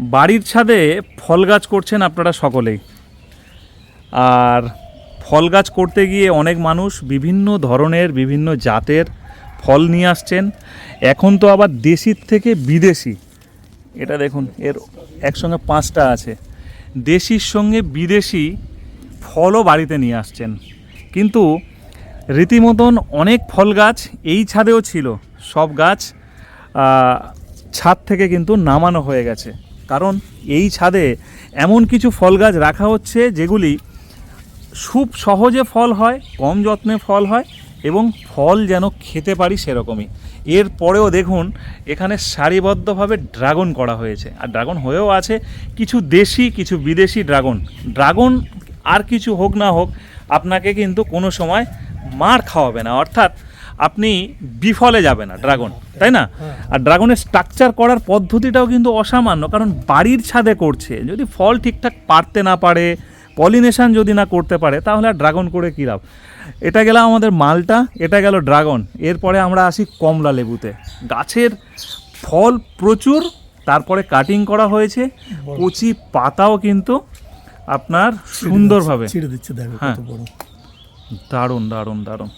বাড়ির ছাদে ফল গাছ করছেন আপনারা সকলেই। আর ফল গাছ করতে গিয়ে অনেক মানুষ বিভিন্ন ধরনের, বিভিন্ন জাতের ফল নিয়ে আসছেন। এখন তো আবার দেশির থেকে বিদেশি। এটা দেখুন, এর একসঙ্গে পাঁচটা আছে। দেশির সঙ্গে বিদেশি ফলও বাড়িতে নিয়ে আসছেন। কিন্তু রীতিমতন অনেক ফল গাছ এই ছাদেও ছিল। সব গাছ ছাদ থেকে কিন্তু নামানো হয়ে গেছে। কারণ এই ছাদে এমন কিছু ফল গাছ রাখা হচ্ছে যেগুলি খুব সহজে ফল হয়, কম যত্নে ফল হয় এবং ফল যেন খেতে পারি সেরকমই। এরপরেও দেখুন, এখানে সারিবদ্ধভাবে ড্রাগন করা হয়েছে। আর ড্রাগন হয়েও আছে কিছু দেশি, কিছু বিদেশি ড্রাগন। ড্রাগন আর কিছু হোক না হোক, আপনাকে কিন্তু কোনো সময় মার খাওয়াবে না। অর্থাৎ আপনি বিফলে যাবে না ড্রাগন তাই না? আর ড্রাগনের স্ট্রাকচার করার পদ্ধতিটাও কিন্তু অসামান্য কারণ বাড়ির ছাদে করছে। যদি ফল ঠিকঠাক পারতে না পারে পলিনেশন যদি না করতে পারে তাহলে আর ড্রাগন করে কী লাভ? এটা গেল আমাদের মালটা এটা গেল ড্রাগন। এরপরে আমরা আসি কমলা লেবুতে। গাছের ফল প্রচুর তারপরে কাটিং করা হয়েছে। কচি পাতাও কিন্তু আপনার সুন্দরভাবে। ছিঁড়ে দিচ্ছে দেখো হ্যাঁ। দারুণ দারুণ দারুণ।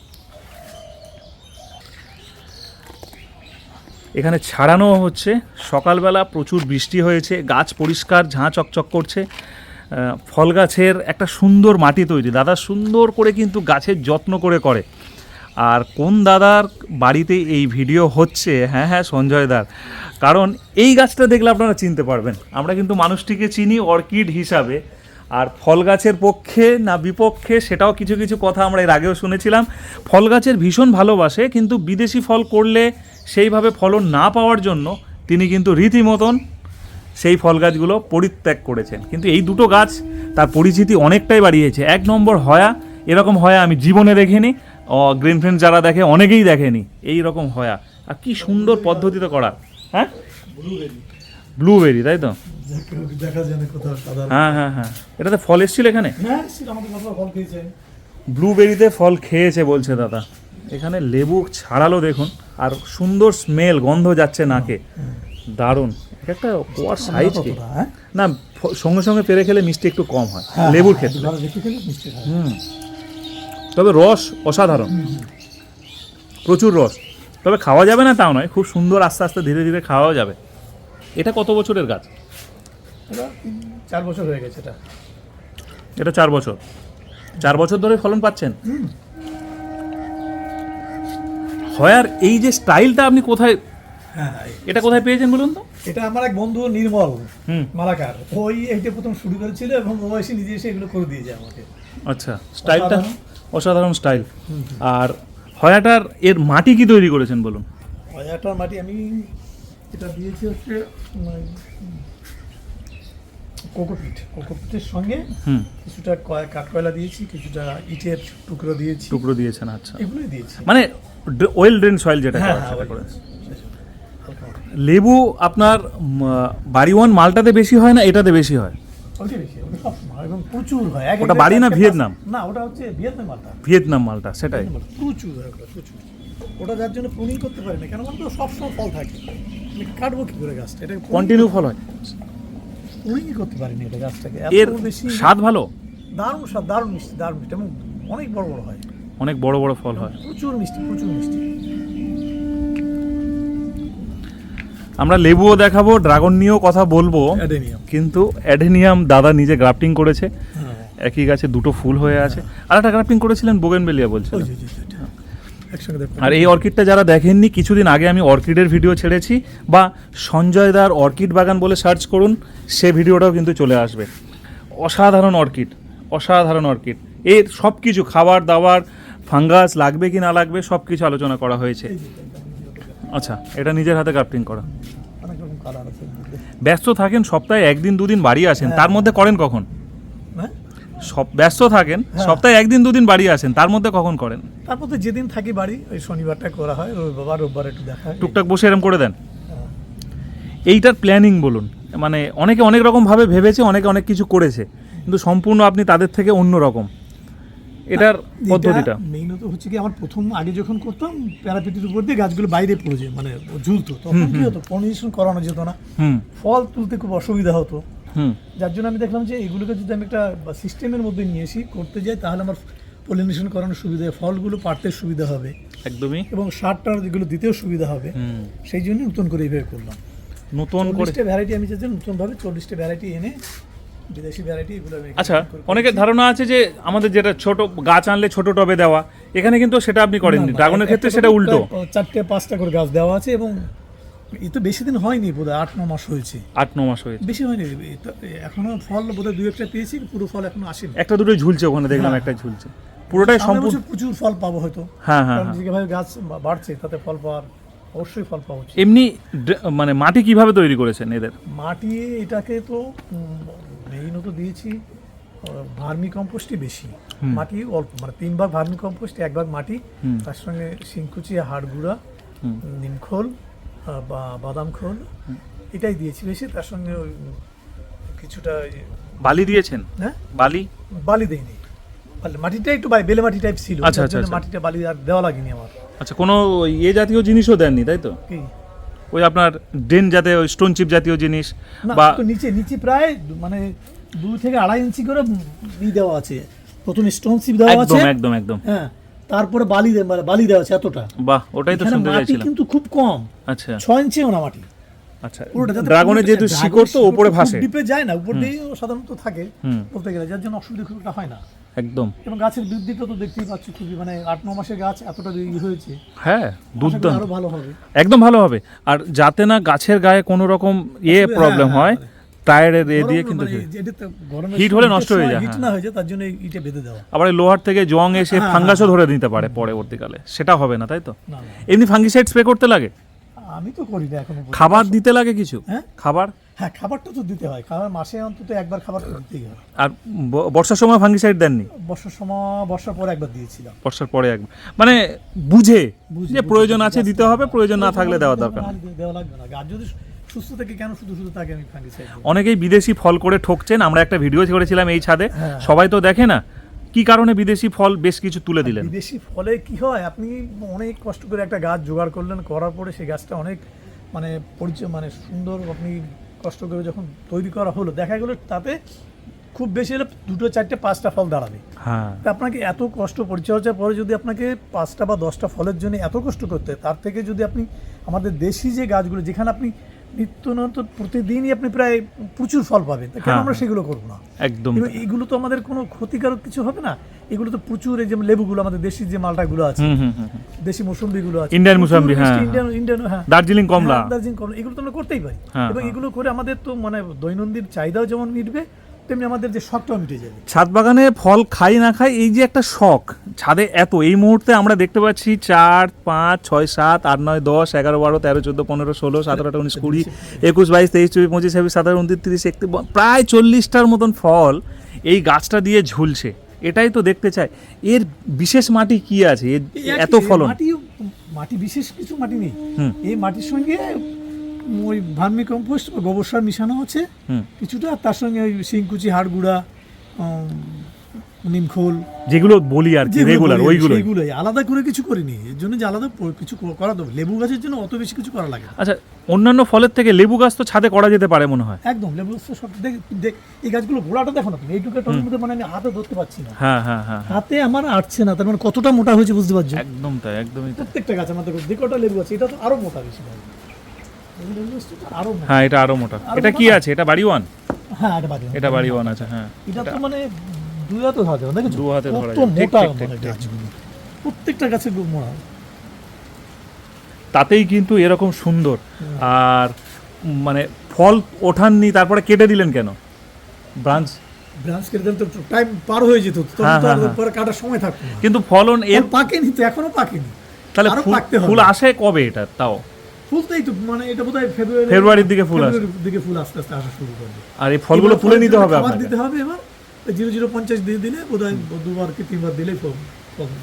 এখানে ছাড়ানো হচ্ছে। সকালবেলা প্রচুর বৃষ্টি হয়েছে, গাছ পরিষ্কার, ঝাঁ চকচক করছে। ফল গাছের একটা সুন্দর মাটি তৈরি। দাদা সুন্দর করে কিন্তু গাছের যত্ন করে করে। আর কোন দাদার বাড়িতে এই ভিডিও হচ্ছে? হ্যাঁ হ্যাঁ সঞ্জয় দার। কারণ এই গাছটা দেখলে আপনারা চিনতে পারবেন। আমরা কিন্তু মানুষটিকে চিনি অর্কিড হিসাবে। আর ফল গাছের পক্ষে না বিপক্ষে সেটাও কিছু কিছু কথা আমরা এর আগেও শুনেছিলাম। ফল গাছের ভীষণ ভালোবাসে, কিন্তু বিদেশি ফল করলে সেইভাবে ফলন না পাওয়ার জন্য তিনি কিন্তু রীতিমতন সেই ফল গাছগুলো পরিত্যাগ করেছেন। কিন্তু এই দুটো গাছ তার পরিচিতি অনেকটাই বাড়িয়েছে। এক নম্বর হয়া এরকম হয়া আমি জীবনে দেখিনি। গ্রিন ফ্রেন্ড যারা দেখে অনেকেই দেখেনি। এই রকম হয়া। আর কি সুন্দর পদ্ধতিতে করা। হ্যাঁ? ব্লুবেরি তাই তো? হ্যাঁ হ্যাঁ হ্যাঁ। এটাতে ফল এসেছিল এখানে? হ্যাঁ ব্লুবেরিতে ফল খেয়েছে বলছে দাদা। এখানে লেবু ছাড়ালো দেখুন আর সুন্দর স্মেল গন্ধ যাচ্ছে নাকে। দারুণ। একটা কোয়ার সাইজ কি। হ্যাঁ? না সঙ্গে সঙ্গে পেরে খেলে মিষ্টি একটু কম হয় হ্যাঁ, লেবুর হ্যাঁ, ক্ষেত্রে। হয়। হুম। তবে রস অসাধারণ। প্রচুর রস। তবে খাওয়া যাবে না তাও নয় খুব সুন্দর আস্তে আস্তে ধীরে ধীরে খাওয়াও যাবে। এটা কত বছরের গাছ? চার বছর হয়ে গেছে এটা। এটা চার বছর। চার বছর ধরে ফলন পাচ্ছেন? হয়ার এই যে স্টাইলটা আপনি কোথায় হ্যাঁ এটা কোথায় পেয়েছেন বলুন তো? এটা আমার এক বন্ধু নির্মল হুম। মালাকার। ওই এইটা প্রথম শুরু করেছিল এবং ও এসে নিজে এসে এগুলো করে দিয়েছে আমাকে। আচ্ছা স্টাইলটা অসাধারণ। স্টাইল। আর হয়াটার এর মাটি কি তৈরি করেছেন বলুন? হাজারটার মাটি আমি এটা দিয়েছি হচ্ছে কোকোপিট কোকোপিটের সঙ্গে কিছুটা কয় কাঠকয়লা দিয়েছি কিছুটা ইটের টুকরো দিয়েছি। টুকরো দিয়েছেন আচ্ছা। এগুলোই দিয়েছি। মানে ওয়েল ড্রেন সয়েল যেটা হ্যাঁ, করা, হ্যাঁ, সেটা মাটি। লেবু আপনার বাড়ি ওয়ান মালটাতে বেশি হয় না এটাতে বেশি হয়? প্রচুর হয়। ওটা বাড়ি না ভিয়েতনাম? না ওটা হচ্ছে ভিয়েতনাম মালটা। ভিয়েতনাম মালটা সেটাই। প্রচুর হয় ওটা প্রচুর। ওটা যার জন্য প্রুনিং করতে পারি না কেন বলতো সবসময় ফল থাকে। কাটবো কি করে গাছটা? এটা কন্টিনিউ ফল হয়। প্রুনিংই করতে পারিনি এটা গাছটাকে। এর বেশি স্বাদ ভালো? দারুণ স্বাদ দারুণ মিষ্টি দারুণ মিষ্টি। এবং অনেক বড় বড় হয়। অনেক বড় বড় ফল হয়। প্রচুর মিষ্টি প্রচুর মিষ্টি। আমরা লেবুও দেখাবো ড্রাগন নিয়েও কথা বলব। অ্যাডেনিয়াম। কিন্তু অ্যাডেনিয়াম দাদা নিজে গ্রাফটিং করেছে। হ্যাঁ। একই গাছে দুটো ফুল হয়ে আছে। আর একটা গ্রাফটিং করেছিলেন বোগেনবেলিয়া বলছিলেন। আর এই অর্কিডটা যারা দেখেননি কিছুদিন আগে আমি অর্কিডের ভিডিও ছেড়েছি বা সঞ্জয় দার অর্কিড বাগান বলে সার্চ করুন সে ভিডিওটাও কিন্তু চলে আসবে। অসাধারণ অর্কিড অসাধারণ অর্কিড। এর সব কিছু খাবার দাবার ফাঙ্গাস লাগবে কি না লাগবে সব কিছু আলোচনা করা হয়েছে। আচ্ছা এটা নিজের হাতে গ্রাফটিং করা। ব্যস্ত থাকেন সপ্তাহে একদিন দুদিন বাড়ি আসেন তার মধ্যে করেন কখন? হ্যাঁ সব ব্যস্ত থাকেন হ্যাঁ। সপ্তাহে একদিন দুদিন বাড়ি আসেন তার মধ্যে কখন করেন? তারপর তো যেদিন থাকি বাড়ি ওই শনিবারটা করা হয় রবিবার রোববার একটু দেখা হয়। টুকটাক বসে এরম করে দেন? হ্যাঁ। এইটার প্ল্যানিং বলুন। মানে অনেকে অনেক রকম ভাবে ভেবেছে অনেকে অনেক কিছু করেছে কিন্তু সম্পূর্ণ আপনি তাদের থেকে অন্য রকম। এটার পদ্ধতিটা? মেইন মেইনত হচ্ছে কি আমার প্রথম আগে যখন করতাম প্যারাপিটির উপর দিয়ে গাছগুলো বাইরে পড়ে যায় মানে ঝুলতো তখন কি হতো পলিনেশন করানো যেত না। হুম। ফল তুলতে খুব অসুবিধা হতো। যার জন্য আমি দেখলাম যে এগুলোকে যদি আমি একটা সিস্টেমের মধ্যে নিয়ে আসি করতে যাই তাহলে আমার পলিনেশন করানোর সুবিধা ফলগুলো পাড়তে সুবিধা হবে। একদমই। এবং সারটা যেগুলো দিতেও সুবিধা হবে। সেই জন্য নতুন করে এইভাবে করলাম। নতুন করে ভ্যারাইটি আমি চাচ্ছি নতুনভাবে চল্লিশটা ভ্যারাইটি এনে বিদেশি ভ্যারাইটি এগুলো আচ্ছা অনেকের ধারণা আছে যে আমাদের যেটা ছোট গাছ আনলে ছোট টবে দেওয়া এখানে কিন্তু সেটা আপনি করেননি। ড্রাগনের ক্ষেত্রে সেটা উল্টো। চারটে পাঁচটা করে গাছ দেওয়া আছে এবং এ তো বেশি দিন হয়নি বোধহয় আট ন মাস হয়েছে। আট ন মাস হয়েছে। বেশি হয়নি এ তো- এখনও ফল বোধহয় দুই একটা পেয়েছি পুরো ফল এখনও আসেনি। একটা দুটো ঝুলছে ওখানে দেখলাম হ্যাঁ। একটা ঝুলছে। পুরোটাই সামনের সম্পূর্ণ বছর প্রচুর ফল পাবো হয়তো। হ্যাঁ হ্যাঁ কারণ হ্যাঁ। যেভাবে গাছ বা- বাড়ছে তাতে ফল পাওয়ার অবশ্যই ফল পাওয়া উচিত। এমনি মানে মাটি কীভাবে তৈরি করেছেন এদের? মাটি এটাকে তো মেইনত দিয়েছি ভার্মি কম্পোস্টই বেশি। মাটি অল্প মানে তিন ভাগ ভার্মি কম্পোস্ট এক ভাগ মাটি। তার সঙ্গে শিংকুচি হাড় গুঁড়া নিমখোল বা বাদাম খোল। এটাই দিয়েছি বেশি তার সঙ্গে ওই কিছুটা বালি দিয়েছেন? হ্যাঁ? বালি? বালি দেয়নি। বালি- মাটিটা একটু বাই- বেলে মাটি টাইপ ছিল আচ্ছা, আচ্ছা, আচ্ছা। মাটিটা বালি আর দেওয়া লাগেনি আমার। আচ্ছা কোনো এ জাতীয় জিনিসও দেননি তাই তো? কি? ওই আপনার ড্রেন জাতীয় ওই স্টোন চিপ জাতীয় জিনিস বা তো নিচে নিচে প্রায় দু- মানে দুই থেকে আড়াই ইঞ্চি করে দেওয়া আছে। প্রথমে স্টোন চিপ দেওয়া আছে। একদম একদম একদম। হ্যাঁ। তারপরে বালি মানে বালি দেওয়া আছে এতটা। বাহ ওটাই তো শুনতে মাটি কিন্তু খুব কম। আচ্ছা। ছয় ইঞ্চিও না মাটি। আচ্ছা ড্রাগনের যেহেতু শিকড় তো উপরে ভাসে। ডিপে যায় না উপর দিয়েই সাধারণত থাকে বলতে গেলে যার জন্য অসুবিধা খুব একটা হয় না। একদম। এবং গাছের বৃদ্ধিটা তো দেখতেই পাচ্ছ খুবই মানে আট ন মাসের গাছ এতটা ই হয়েছে। হ্যাঁ করি আরও ভালো হবে। একদম ভালো হবে। আর যাতে না গাছের গায়ে কোনো রকম ইয়ে হ্যাঁ, প্রবলেম হ্যাঁ, হয় মানে টায়ারের এ দিয়ে কিন্তু মানে যে- এটা তো গরমের হিট হলে নষ্ট হয়ে যায়, হিট হ্যাঁ। না হয়ে যায় তার জন্য ইটে বেঁধে দেওয়া। আবার লোহার থেকে জং এসে হ্যাঁ, ফাঙ্গাসও ধরে নিতে পারে পরবর্তীকালে। সেটা হবে না তাই তো? এমনি ফাঙ্গিসাইড স্প্রে করতে লাগে? আমি তো করি না এখন খাবার দিতে লাগে কিছু? হ্যাঁ? খাবার? হ্যাঁ খাবারটা তো দিতে হয় খাবার মাসে অন্তত একবার খাবার তো দিতেই হয়। আর বর্ষার সময় ফাঙ্গিসাইড দেননি? বর্ষার সময় বর্ষার পর একবার দিয়েছিলাম। বর্ষার পরে একবার মানে বুঝে বুঝে, যে প্রয়োজন আছে দিতে হবে প্রয়োজন না থাকলে দেওয়া দরকার দেওয়া লাগবে না। গাছ যদি সুস্থ থাকে কেন শুধু শুধু তাকে আমি ফাঙ্গিসাইড অনেকেই বিদেশি ফল করে ঠকছেন আমরা একটা ভিডিও করেছিলাম এই ছাদে হ্যাঁ। সবাই তো দেখে না কি কারণে বিদেশি ফল বেশ কিছু তুলে দিলেন? বিদেশি ফলে কি হয় আপনি অনেক কষ্ট করে একটা গাছ জোগাড় করলেন করার পরে সেই গাছটা অনেক মানে পরিচয় মানে সুন্দর আপনি কষ্ট করে যখন তৈরি করা হলো দেখা গেলো তাতে খুব বেশি হলে দুটো চারটে পাঁচটা ফল দাঁড়াবে। হ্যাঁ। তা আপনাকে এত কষ্ট পরিচর্যার পরে যদি আপনাকে পাঁচটা বা দশটা ফলের জন্য এত কষ্ট করতে তার থেকে যদি আপনি আমাদের দেশি যে গাছগুলো যেখানে আপনি নিত্য নতুন প্রতিদিনই আপনি প্রায় প্রচুর ফল পাবেন। কেন হ্যাঁ, আমরা হ্যাঁ। সেগুলো করব না? একদম। এগুলো তো আমাদের কোনো ক্ষতিকারক কিছু হবে না। এগুলো তো প্রচুর এই যে লেবুগুলো আমাদের দেশি যে মালটা গুলো আছে দেশি মৌসুম্বিগুলো আছে। ইন্ডিয়ান প্রচুর হ্যাঁ, ইন্ডিয়ান ইন্ডিয়ান হ্যাঁ। দার্জিলিং কমলা। হ্যাঁ, দার্জিলিং কমলা। এগুলো তো আমরা করতেই পারি। এবং। এগুলো করে আমাদের তো মানে দৈনন্দিন চাহিদাও যেমন মিটবে তেমনি আমাদের যে শখটাও মিটে যাবে ছাদ বাগানে ফল খাই না খাই এই যে একটা শখ ছাদে এত এই মুহূর্তে আমরা দেখতে পাচ্ছি চার পাঁচ ছয় সাত আট নয় দশ এগারো বারো তেরো চোদ্দ পনেরো ষোলো সতেরো আঠারো উনিশ কুড়ি একুশ বাইশ তেইশ চব্বিশ পঁচিশ ছাব্বিশ সাতাশ উনত্রিশ তিরিশ একত্রিশ প্রায় চল্লিশটার মতন ফল এই গাছটা দিয়ে ঝুলছে। এটাই তো দেখতে চাই। এর বিশেষ মাটি কি আছে? এত ফলন? মাটি মাটি বিশেষ কিছু মাটি নেই। এই মাটির সঙ্গে ওই ভার্মি কম্পোস্ট গোবর সার মিশানো আছে। কিছুটা তার সঙ্গে ওই শিংকুচি হাড় গুঁড়া নিমখোল। যেগুলো বলি আর কি রেগুলার ওইগুলো সেইগুলোই। আলাদা করে কিছু করিনি। এর জন্য যে আলাদা কিছু করা দেবো লেবু গাছের জন্য অত বেশি কিছু করা লাগে আচ্ছা অন্যান্য ফলের থেকে লেবু গাছ তো ছাদে করা যেতে পারে মনে হয়। একদম লেবু গাছ তো সব দেখ দেখ এই গাছগুলো গোড়াটা দেখো না তুমি? এইটুকু টবের মধ্যে মানে আমি হাতে ধরতে পারছি না। হ্যাঁ হ্যাঁ হ্যাঁ হাতে আমার আটছে না তার মানে কতটা মোটা হয়েছে বুঝতে পারছ? একদম তাই একদমই প্রত্যেকটা গাছ আমাদের কটা লেবু আছে এটা তো আরও মোটা বেশি হ্যাঁ এটা আরও মোটা। এটা কি আছে? এটা বাড়ি ওয়ান? হ্যাঁ এটা বাড়ি এটা বাড়ি ওয়ান আছে হ্যাঁ। এটা তো মানে দুই হাতে ধরা দু হাতে ধরা যাবে। ঠিক, ঠিক, প্রত্যেকটা গাছে মোটা তাতেই কিন্তু এরকম সুন্দর। আর মানে ফল ওঠাননি তারপরে কেটে দিলেন কেন? ব্রাঞ্চ? ব্রাঞ্চ কেটে দিলে তো টাইম পার হয়ে যেত তখন হ্যাঁ, তো হ্যাঁ, হ্যাঁ। পরে কাটার সময় থাকতো কিন্তু ফলন এর পাকেনি তো এখনও পাকেনি। তাহলে ফুল আসে কবে এটা তাও? ফুল তো এই তো মানে এটা বোধহয় ফেব্রুয়ারি ফেব্রুয়ারির দিকে ফুল আসে। দিকে ফুল আস্তে আস্তে আসা শুরু করবে। আর এই ফলগুলো তুলে নিতে হবে আপনাকে? দিতে হবে এবার। জিরো জিরো পঞ্চাশ দিয়ে দিলে বোধহয় দুবার কি তিনবার দিলেই ফল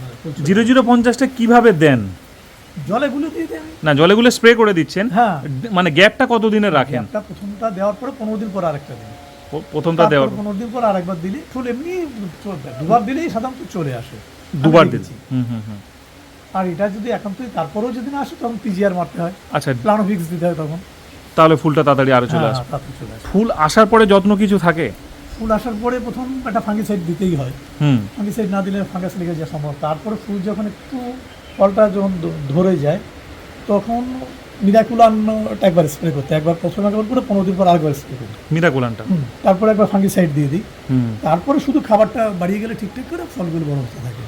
মানে জিরো জিরো পঞ্চাশটা কীভাবে দেন? আসবে। জলে গুলো দিয়ে আমি না জলে গুলো স্প্রে করে দিচ্ছেন। হ্যাঁ। মানে গ্যাপটা কতদিনের রাখেন? একটা প্রথমটা দেওয়ার পরে পনেরো দিন পর আরেকটা দিন। প্রথমটা দেওয়ার পনেরো দিন পর আরেকবার দিলে ফুল এমনি দুবার দিলেই সাধারণত চলে আসে। দুবার দিন দেখেছি। হুম হুম হুম। আর এটা যদি একান্তই তারপরেও যদি না আসে তখন পিজিআর মারতে হয়। আচ্ছা। প্লানো ফিক্স দিতে হয় তখন। তাহলে ফুলটা তাড়াতাড়ি আরও চলে হ্যাঁ, আসবে। আসে ফুল আসার পরে যত্ন কিছু থাকে? ফুল আসার পরে প্রথম একটা ফাঙ্গিসাইড দিতেই হয়। হুম। ফাঙ্গিসাইড না দিলে ফাঙ্গাস লেগে যাওয়া সম্ভব। তারপরে ফুল যখন একটু ফলটা যখন ধরে যায় তখন মিরাকুলান একবার স্প্রে করতে একবার প্রথমে একবার করে পনেরো দিন পর আরেকবার স্প্রে করি মিরাকুলানটা তারপরে একবার ফাঙ্গিসাইড দিয়ে দিই। তারপরে শুধু খাবারটা বাড়িয়ে গেলে ঠিকঠাক করে ফলগুলো বড় হতে থাকে।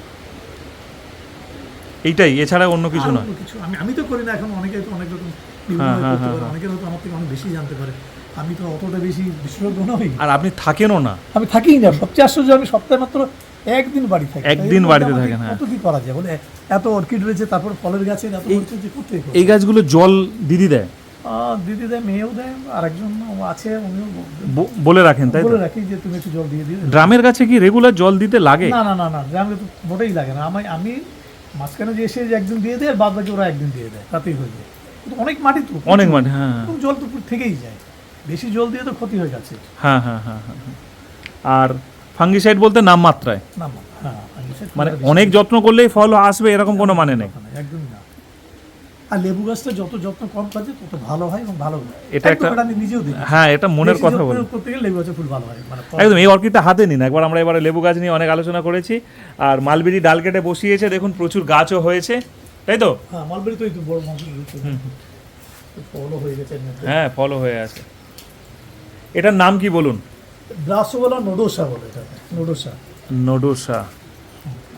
এইটাই এছাড়া অন্য কিছু নয়। কিছু। আমি আমি তো করি না এখন অনেকে তো অনেক রকম হ্যাঁ, হ্যাঁ, হ্যাঁ। অনেকের হয়তো আমার থেকে অনেক বেশি জানতে পারে। আমি তো অতটা বেশি বিশেষজ্ঞ নই। আর আপনি থাকেনও না। আমি থাকিই না। সবচেয়ে আশ্চর্য আমি সপ্তাহে মাত্র একদিন বাড়ি থাকি। একদিন বাড়িতে থাকেন, আমাকে হ্যাঁ। কত কি করা যায়? বলে এত অর্কিড রয়েছে তারপর ফলের গাছে এত এই- পরিচর্যা করতে এই গাছগুলো জল দিদি দেয়? দিদি দেয় মেয়েও দেয় আর একজন আছে উনিও বলে রাখেন তাই বলে রাখি যে তুমি একটু জল দিয়ে দিও। ড্রামের কাছে কি রেগুলার জল দিতে লাগে? না না না না গ্রামে তো মোটেই লাগে না। আমি আমি মাঝখানে যে এসে একদিন দিয়ে দেয় আর বাদ বাকি ওরা একদিন দিয়ে দেয় তাতেই হয়ে যায়। কিন্তু অনেক মাটি তো অনেক মাটি হ্যাঁ। জল তো থেকেই যায়। বেশি জল দিয়ে তো ক্ষতি হয়ে গেছে হ্যাঁ হ্যাঁ হ্যাঁ হ্যাঁ হ্যাঁ। আর ফাঙ্গিসাইড বলতে নাম মাত্রায় না না, হ্যাঁ মানে অনেক যত্ন করলেই ফল আসবে এরকম কোনো মানে নেই। একদম একদমই না। আর লেবু গাছটা যত যত্ন কম কাজে তত ভালো হয় এবং ভালো হয়। এটা একটা- আমি নিজেও দেখি। হ্যাঁ এটা মনের কথা বল। করতে গেলে লেবু গাছে ফুল ভালো হয় মানে একদম এই অর্কিডটা হাতে নিন। একবার আমরা এবারে লেবু গাছ নিয়ে অনেক আলোচনা করেছি। আর মালবেরি ডাল কেটে বসিয়েছে দেখুন প্রচুর গাছও হয়েছে। তাই তো? হ্যাঁ মালবেরি তো বড় ফলও হয়ে গেছে হ্যাঁ ফলও হয়ে আছে। এটার নাম কি বলুন? ব্রাসোওয়ালা নোডোসা বলে এটা নোডোসা। নডোসা।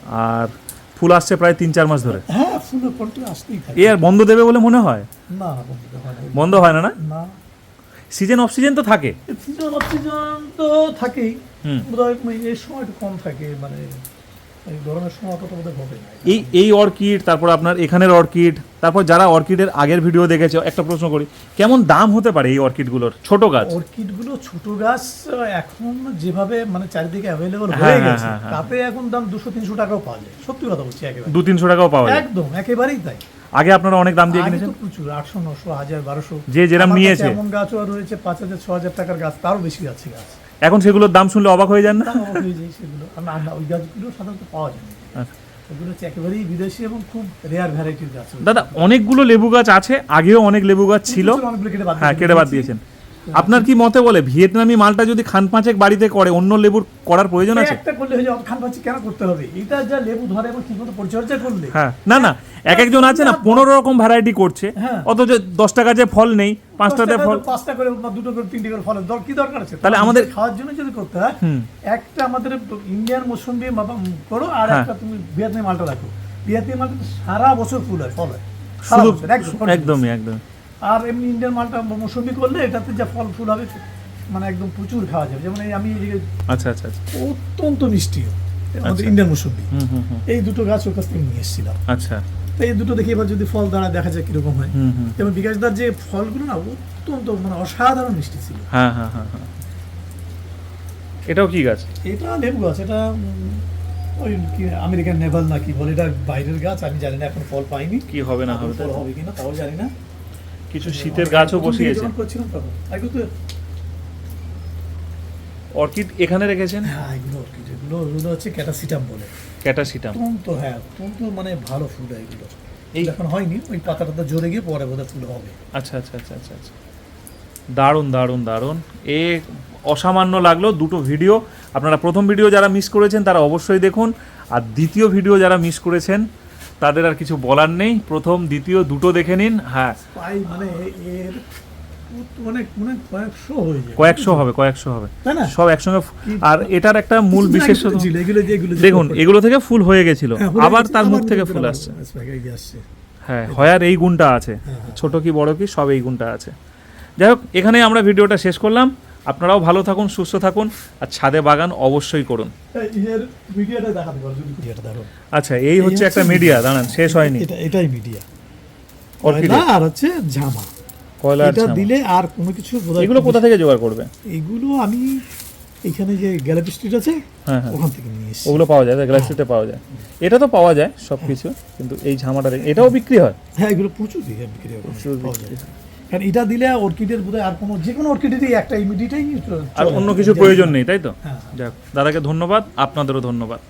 আর ফুল আসছে প্রায় তিন চার মাস ধরে। হ্যাঁ ফুলের ফলটা আসতেই থাকে। এ আর বন্ধ দেবে বলে মনে হয়? না। বন্ধ হয় না। না না? সিজন অফ সিজন তো থাকে। সিজন অক্সিজন তো থাকেই। হুম। বোধহয় এই সময় কম থাকে মানে এই সময় অতটা বোধহয় না এই এই অর্কিড তারপর আপনার এখানের অর্কিড তারপর যারা অর্কিডের আগের ভিডিও দেখেছে একটা প্রশ্ন করি কেমন দাম হতে পারে এই অর্কিডগুলোর? ছোট গাছ? অর্কিডগুলো ছোট গাছ এখন যেভাবে মানে চারিদিকে অ্যাভেলেবল হ্যাঁ, হয়ে গেছে হ্যাঁ, হ্যাঁ। তাতে এখন দাম দুশো তিনশো টাকাও পাওয়া যায়। সত্যি কথা বলছি একেবারে। দু তিনশো টাকাও পাওয়া যায়। একদম একেবারেই তাই। আগে আপনারা অনেক দাম দিয়ে কিনেছেন? প্রচুর আটশো নশো হাজার বারোশো। যে কাছে নিয়েছে। এমন গাছও আর রয়েছে পাঁচ হাজার ছ হাজার টাকার গাছ তারও বেশি আছে গাছ। এখন সেগুলোর দাম শুনলে অবাক হয়ে যান না? সেগুলো। ওই গাছগুলো সাধারণত পাওয়া যায় না। আচ্ছা। ওগুলো হচ্ছে একেবারেই বিদেশি এবং খুব রেয়ার ভ্যারাইটির গাছ। দাদা অনেকগুলো লেবু গাছ আছে আগেও অনেক লেবু গাছ ছিল। হ্যাঁ কেটে বাদ দিয়েছেন। আপনার কি মতে বলে ভিয়েতনামি মালটা যদি খান পাঁচেক বাড়িতে করে অন্য লেবুর করার প্রয়োজন আছে? একটা করলে হয়ে যাবে খান পাচ্ছি কেন করতে হবে? এটা যা লেবু ধরে এবং ঠিকমতো পরিচর্যা করলে। হ্যাঁ না না এক একজন আছে না পনেরো রকম ভ্যারাইটি করছে হ্যাঁ। অথচ দশটা গাছে ফল নেই পাঁচটাতে ফল পাঁচটা করে দুটো করে তিনটে করে ফলের দর কি দরকার আছে? তাহলে আমাদের- খাওয়ার জন্য যদি করতে হয় একটা আমাদের ইন্ডিয়ান মৌসুমি করো আর হ্যাঁ। একটা তুমি ভিয়েতনামি মালটা রাখো। ভিয়েতনামি মালটা সারা বছর ফুল হয় ফল হয়। একদমই একদম আর এমনি ইন্ডিয়ান মালটা মৌসুমি করলে এটাতে যা ফল ফুল হবে মানে একদম প্রচুর খাওয়া যাবে। যেমন এই আমি এদিকে আচ্ছা আচ্ছা আচ্ছা। অত্যন্ত মিষ্টি আমাদের আচ্ছা। ইন্ডিয়ান মৌসুমি। হুম হুম এই দুটো গাছ ওর কাছ থেকে নিয়ে এসেছিলাম। আচ্ছা। তো এই দুটো দেখি এবার যদি ফল দাঁড়ায় দেখা যায় কীরকম হয়। যেমন বিকাশদার যে ফলগুলো না অত্যন্ত মানে অসাধারণ মিষ্টি ছিল। হ্যাঁ হ্যাঁ হ্যাঁ হ্যাঁ। এটাও কি গাছ? এটা লেবু গাছ এটা ওই কি আমেরিকান নেভাল না কি বলে এটা বাইরের গাছ আমি জানি না এখন ফল পাইনি। কি হবে না হবে ফল হবে কিনা তাও জানি না। কিছু শীতের গাছও করছিলাম তখন। তো অর্কিড এখানে রেখেছেন? হ্যাঁ এগুলো orchid, এগুলো এগুলো হচ্ছে ক্যাটাসিটাম বলে। ক্যাটাসিটাম। অত্যন্ত হ্যাঁ অত্যন্ত মানে ভালো ফুল হয় এগুলো। এই এখন হয়নি ওই পাতা টাতা জোরে গিয়ে পরে বোধহয় ফুল হবে। আচ্ছা আচ্ছা আচ্ছা আচ্ছা আচ্ছা। দারুণ দারুণ দারুণ। এ অসামান্য লাগল দুটো ভিডিও। আপনারা প্রথম ভিডিও যারা মিস করেছেন তারা অবশ্যই দেখুন। আর দ্বিতীয় ভিডিও যারা মিস করেছেন তাদের আর কিছু বলার নেই। প্রথম দ্বিতীয় দুটো দেখে নিন। হ্যাঁ। মানে এর মানে কয়েকশো যায়। কয়েকশো হবে কয়েকশো হবে। সব একসঙ্গে আর এটার একটা মূল যে দেখুন এগুলো থেকে ফুল হয়ে গেছিল। হ্যাঁ, আবার তার মুখ থেকে ফুল আসছে। হ্যাঁ হয়ার এই গুণটা আছে। হ্যাঁ, হ্যাঁ। ছোট কি বড় কি সব এই গুণটা আছে। যাই হোক এখানে আমরা ভিডিওটা শেষ করলাম। আপনারাও ভালো থাকুন সুস্থ থাকুন আর ছাদে বাগান অবশ্যই করুন। আচ্ছা এই হচ্ছে একটা মিডিয়া দাঁড়ান শেষ হয়নি। এটাই মিডিয়া আর হচ্ছে জামা কয়লা এটা দিলে আর কোনো কিছু এগুলো কোথা থেকে জোগাড় করবে? এগুলো আমি এখানে যে গ্যালাপি স্ট্রিট আছে হ্যাঁ হ্যাঁ। ওখান থেকে নিয়ে এসেছি। ওগুলো পাওয়া যায় গ্যালাক্সিতে পাওয়া যায়। এটা তো পাওয়া যায় সব কিছু কিন্তু এই ঝামাটা এটাও বিক্রি হয়? হ্যাঁ এগুলো প্রচুর বিক্রি হয় প্রচুর বিক্রি যায়। কারণ এটা দিলে অর্কিডের বোধহয় আর কোনো যে কোনো অর্কিডেরই একটা ইমিডিয়েটাই আর অন্য কিছু প্রয়োজন নেই তাই তো? হ্যাঁ। যাক দাদাকে ধন্যবাদ আপনাদেরও ধন্যবাদ।